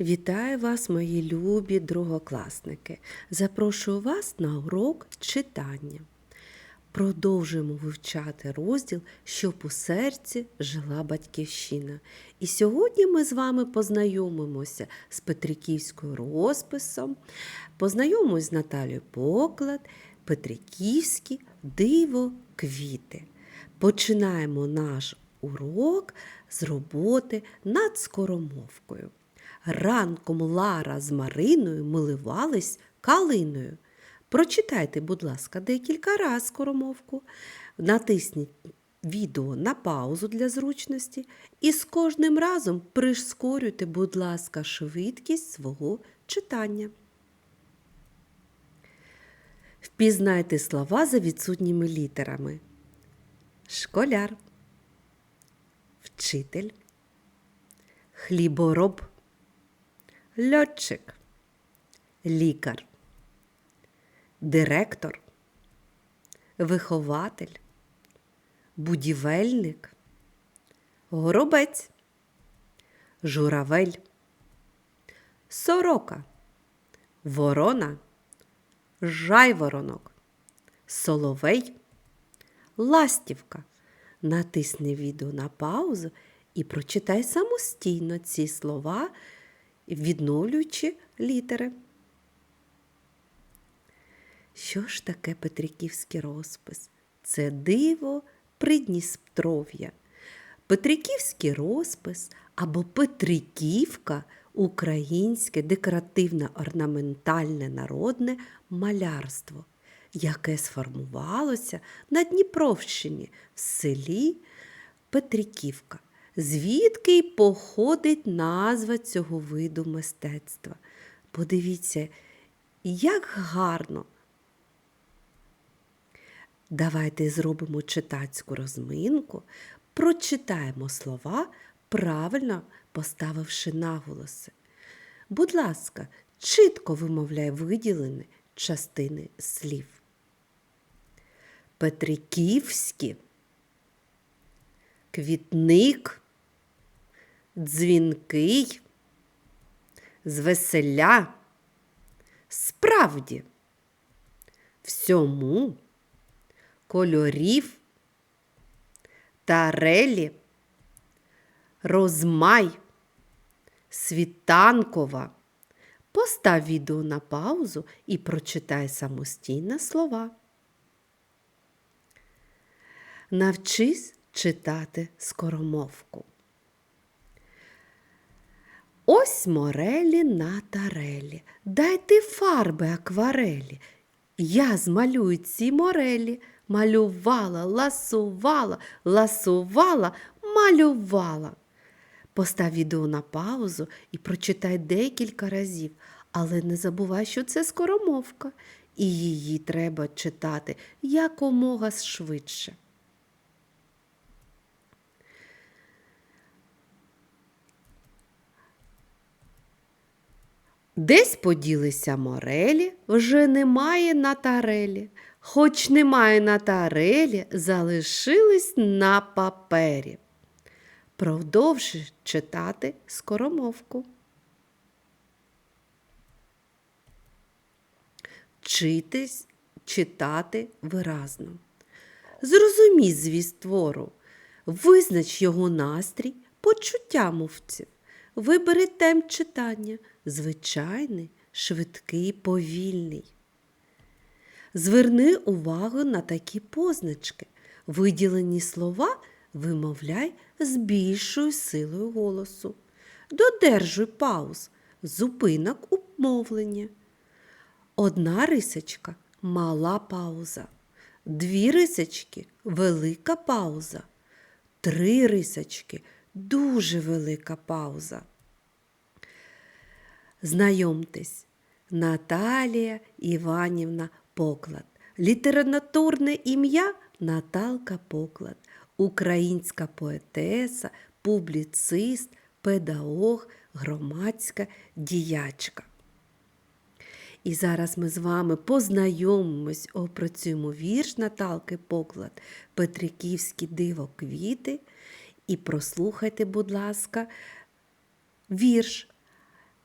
Вітаю вас, мої любі другокласники. Запрошую вас на урок читання. Продовжуємо вивчати розділ, щоб у серці жила батьківщина. І сьогодні ми з вами познайомимося з Петриківською розписом, познайомимось з Наталією Поклад, Петриківські диво квіти. Починаємо наш урок з роботи над скоромовкою. Ранком Лара з Мариною миливались калиною. Прочитайте, будь ласка, декілька разів скоромовку. Натисніть відео на паузу для зручності і з кожним разом прискорюйте, будь ласка, швидкість свого читання. Впізнайте слова за відсутніми літерами. Школяр, вчитель, хлібороб, льотчик, лікар, директор, вихователь, будівельник, горобець, журавель, сорока, ворона, жайворонок, соловей, ластівка. Натисни відео на паузу і прочитай самостійно ці слова, відновлюючи літери. Що ж таке Петриківський розпис? Це диво Придністров'я. Петриківський розпис або Петриківка українське декоративне орнаментальне народне малярство, яке сформувалося на Дніпровщині в селі Петриківка, звідки й походить назва цього виду мистецтва. Подивіться, як гарно. Давайте зробимо читацьку розминку, прочитаємо слова, правильно поставивши наголоси. Будь ласка, чітко вимовляй виділені частини слів. Петриківські, квітник, дзвінкий, звеселя, справді, всьому, кольорів, тарелі, розмай, світанкова. Постав відео на паузу і прочитай самостійно слова. Навчись читати скоромовку. Ось морелі на тарелі. Дайте фарби акварелі. Я змалюю ці морелі. Малювала, ласувала, ласувала, малювала. Постав відео на паузу і прочитай декілька разів, але не забувай, що це скоромовка, і її треба читати якомога швидше. Десь поділися морелі, вже немає на тарелі. Хоч немає на тарелі, залишились на папері. Продовжуй читати скоромовку. Вчитись читати виразно. Зрозумій звіст твору, визнач його настрій, почуття мовців. Вибери темп читання, звичайний, швидкий, повільний. Зверни увагу на такі позначки. Виділені слова вимовляй з більшою силою голосу. Додержуй пауз, зупинок у мовлення. Одна рисочка мала пауза. Дві рисочки велика пауза. Три рисочки дуже велика пауза. Знайомтесь, Наталія Іванівна Поклад. Літературне ім'я Наталка Поклад, українська поетеса, публіцист, педагог, громадська діячка. І зараз ми з вами познайомимось, опрацюємо вірш Наталки Поклад Петриківські диво квіти. І прослухайте, будь ласка, вірш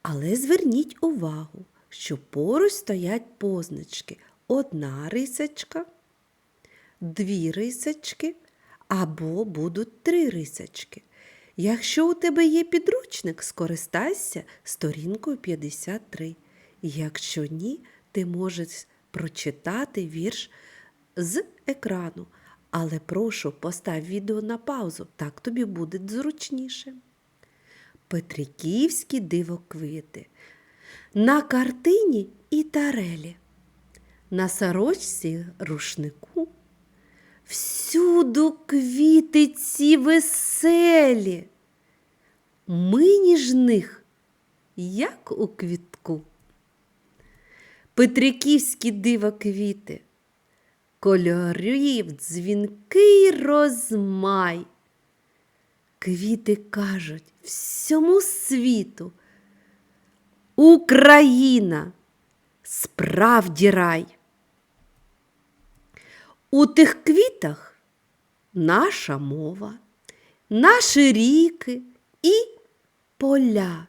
Але зверніть увагу, що поруч стоять позначки. Одна рисочка, дві рисочки або будуть три рисочки. Якщо у тебе є підручник, скористайся сторінкою 53. Якщо ні, ти можеш прочитати вірш з екрану. Але прошу, постав відео на паузу, так тобі буде зручніше. Петриківські дивоквити. На картині і тарелі, на сорочці рушнику. Всюду квіти ці веселі. Ми ніж них, як у квітку. Петриківські дивоквіти, кольорів дзвінкий розмай. Квіти кажуть всьому світу. Україна справді рай. У тих квітах наша мова, наші ріки і поля.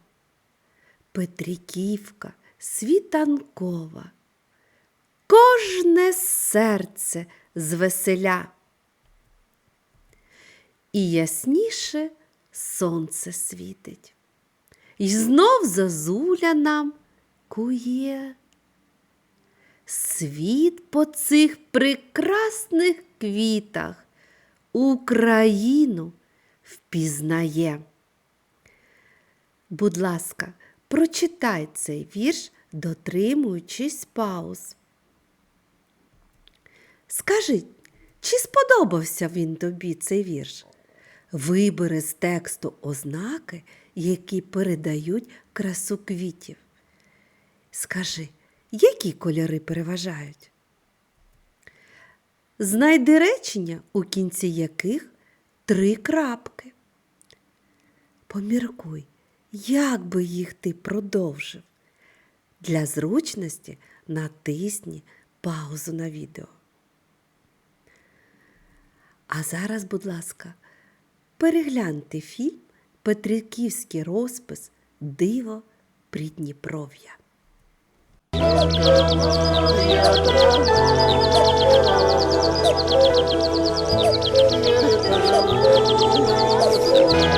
Петриківка світанкова, кожне серце звеселя. І ясніше сонце світить. І знов зозуля нам кує. Світ по цих прекрасних квітах Україну впізнає. Будь ласка, прочитай цей вірш, дотримуючись пауз. Скажи, чи сподобався він тобі цей вірш? Вибери з тексту ознаки, які передають красу квітів. Скажи, які кольори переважають? Знайди речення, у кінці яких три крапки. Поміркуй, як би їх ти продовжив. Для зручності натисні паузу на відео. А зараз, будь ласка, перегляньте фільм Петриківський розпис Диво Придніпров'я. Європа.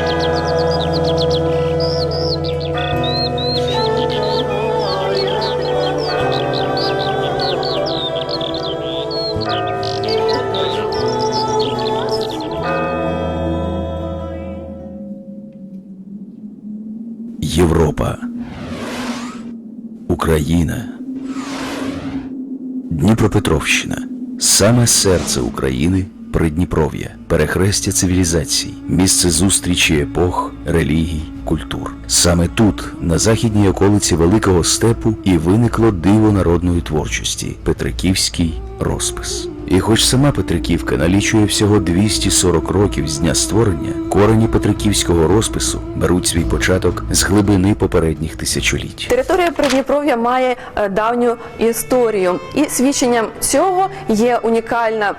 Дніпропетровщина. Саме серце України Придніпров'я, перехрестя цивілізацій, місце зустрічі епох, релігій, культур. Саме тут, на західній околиці Великого степу, і виникло диво народної творчості Петриківський розпис. І хоч сама Петриківка налічує всього 240 років з дня створення, корені Петриківського розпису беруть свій початок з глибини попередніх тисячоліть. Територія Придніпров'я має е, давню історію, і свідченням цього є унікальна.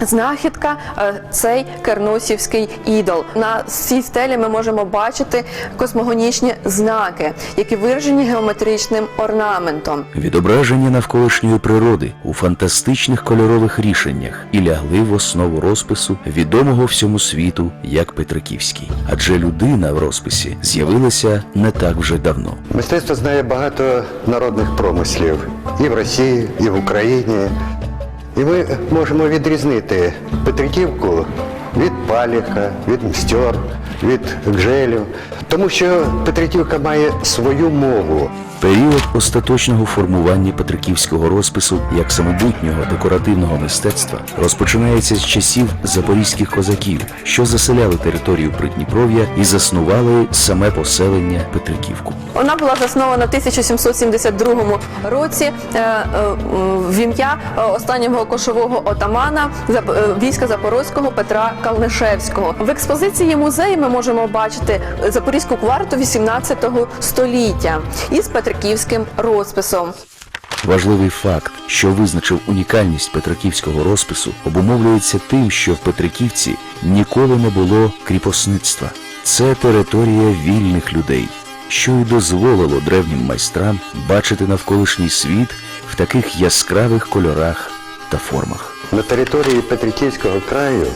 Знахідка е, цей керносівський ідол. На цій стелі ми можемо бачити космогонічні знаки, які виражені геометричним орнаментом. Відображення навколишньої природи у фантастичних кольорових рішеннях і лягли в основу розпису відомого всьому світу як Петриківський. Адже людина в розписі з'явилася не так вже давно. Мистецтво знає багато народних промислів і в Росії, і в Україні. І ми можемо відрізнити Петриківку від Паліха, від Мстьор, від гжелів, Тому що Петриківка має свою мову. Період остаточного формування Петриківського розпису як самобутнього декоративного мистецтва розпочинається з часів запорізьких козаків, що заселяли територію Придніпров'я і заснували саме поселення Петриківку. Вона була заснована в 1772 році е, е, в ім'я е, останнього кошового отамана війська Запорозького Петра Калнишевського. В експозиції музею ми можемо бачити запорізьку кварту 18 століття із петриківським розписом. Важливий факт, що визначив унікальність Петриківського розпису, обумовлюється тим, що в Петриківці ніколи не було кріпосництва. Це територія вільних людей. що й дозволило древнім майстрам бачити навколишній світ в таких яскравих кольорах та формах. На території Петриківського краю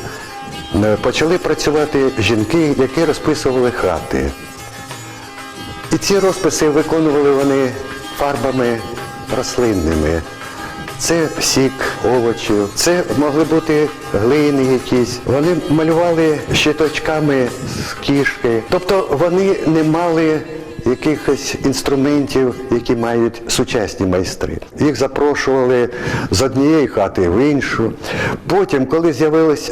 е, почали працювати жінки, які розписували хати. І ці розписи виконували вони фарбами рослинними. Це сік овочів, це могли бути глини якісь. Вони малювали щиточками з кішки. Тобто вони не мали якихось інструментів, які мають сучасні майстри. Їх запрошували з однієї хати в іншу. Потім, коли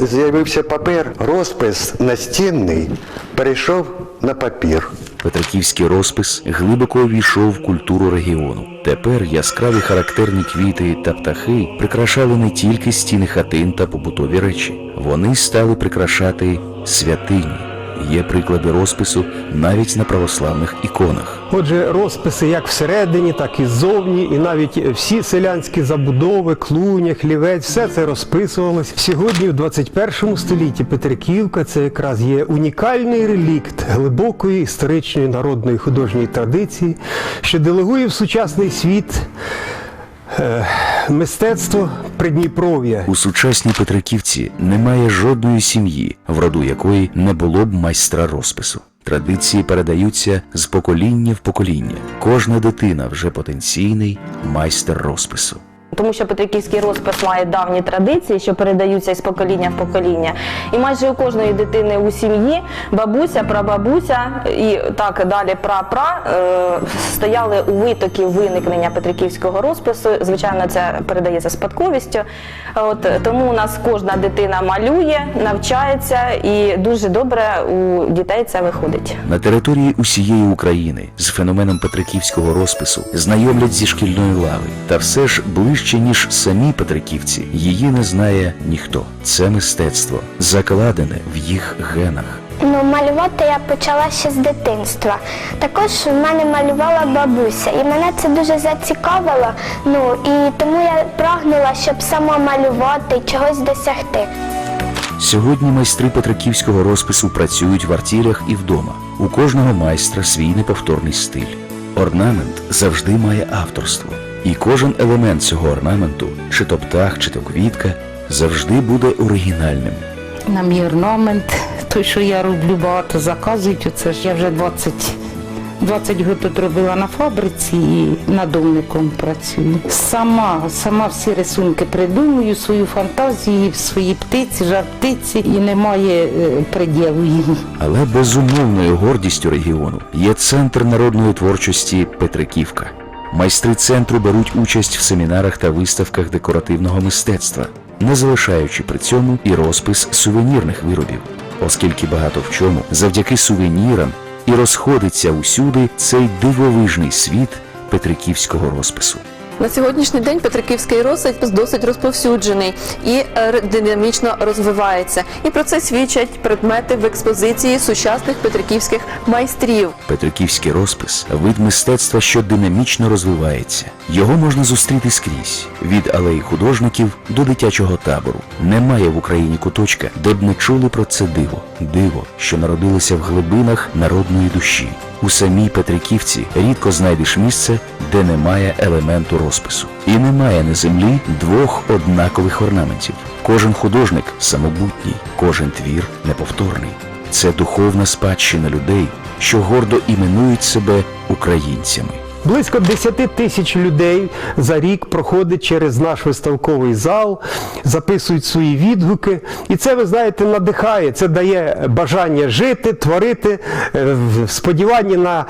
з'явився папір, розпис настінний перейшов на папір. Петриківський розпис глибоко увійшов в культуру регіону. Тепер яскраві характерні квіти та птахи прикрашали не тільки стіни хатин та побутові речі. Вони стали прикрашати святині. Є приклади розпису навіть на православних іконах. Отже, розписи як всередині, так і ззовні, і навіть всі селянські забудови, клуня, хлівець, все це розписувалось. Сьогодні, в 21 столітті, Петриківка це якраз є унікальний релікт глибокої історичної народної художньої традиції, що делегує в сучасний світ мистецтво Придніпров'я. У сучасній Петриківці немає жодної сім'ї, в роду якої не було б майстра розпису. Традиції передаються з покоління в покоління. Кожна дитина вже потенційний майстер розпису. Тому що Петриківський розпис має давні традиції, що передаються із покоління в покоління. І майже у кожної дитини у сім'ї бабуся, прабабуся і так далі пра-пра е, стояли у витокі виникнення Петриківського розпису. Звичайно, це передається спадковістю. От тому у нас кожна дитина малює, навчається, і дуже добре у дітей це виходить. На території усієї України з феноменом Петриківського розпису знайомлять зі шкільної лави. Та все ж ближче, ніж самі Петриківці, її не знає ніхто. Це мистецтво, закладене в їх генах. Ну, малювати я почала ще з дитинства. Також в мене малювала бабуся, і мене це дуже зацікавило. Ну і тому я прагнула, щоб сама малювати чогось досягти. Сьогодні майстри Петриківського розпису працюють в артілях і вдома. У кожного майстра свій неповторний стиль. Орнамент завжди має авторство. І кожен елемент цього орнаменту, чи то птах, чи то квітка, завжди буде оригінальним. На мій орнамент, той, що я роблю, багато заказують. Оце ж я вже 20, 20 років тут робила на фабриці і надомником працюю. Сама, сама всі рисунки придумую, свою фантазію, свої птиці, жар птиці, і немає е, приділу їм. Але безумовною гордістю регіону є центр народної творчості Петриківка. Майстри центру беруть участь в семінарах та виставках декоративного мистецтва, не залишаючи при цьому і розпис сувенірних виробів, оскільки багато в чому завдяки сувенірам і розходиться усюди цей дивовижний світ петриківського розпису. На сьогоднішній день Петриківський розсад досить розповсюджений і е, динамічно розвивається. І про це свідчать предмети в експозиції сучасних петриківських майстрів. Петриківський розпис вид мистецтва, що динамічно розвивається. Його можна зустріти скрізь від алеї художників до дитячого табору. Немає в Україні куточка, де б не чули про це диво. Диво, що народилося в глибинах народної душі. У самій Петриківці рідко знайдеш місце, де немає елементу розпису. І немає на землі двох однакових орнаментів. Кожен художник самобутній, кожен твір неповторний. Це духовна спадщина людей, що гордо іменують себе українцями. Близько 10 тисяч людей за рік проходить через наш виставковий зал, записують свої відгуки. І це, ви знаєте, надихає, це дає бажання жити, творити е, в сподіванні на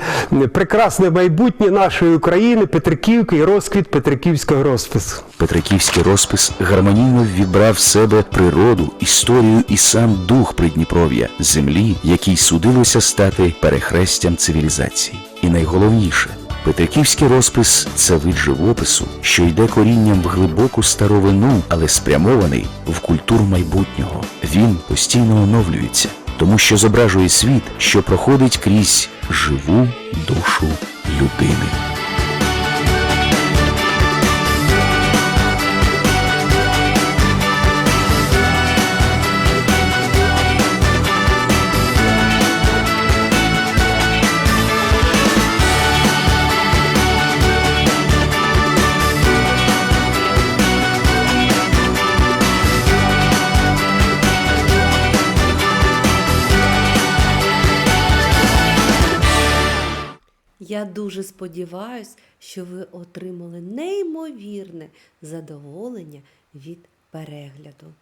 прекрасне майбутнє нашої України, Петриківки і розквіт Петриківського розпису. Петриківський розпис гармонійно ввібрав в себе природу, історію і сам дух Придніпров'я, землі, якій судилося стати перехрестям цивілізації. І найголовніше, Петриківський розпис це вид живопису, що йде корінням в глибоку старовину, але спрямований в культуру майбутнього. Він постійно оновлюється, тому що зображує світ, що проходить крізь живу душу людини. Дуже сподіваюсь, що ви отримали неймовірне задоволення від перегляду.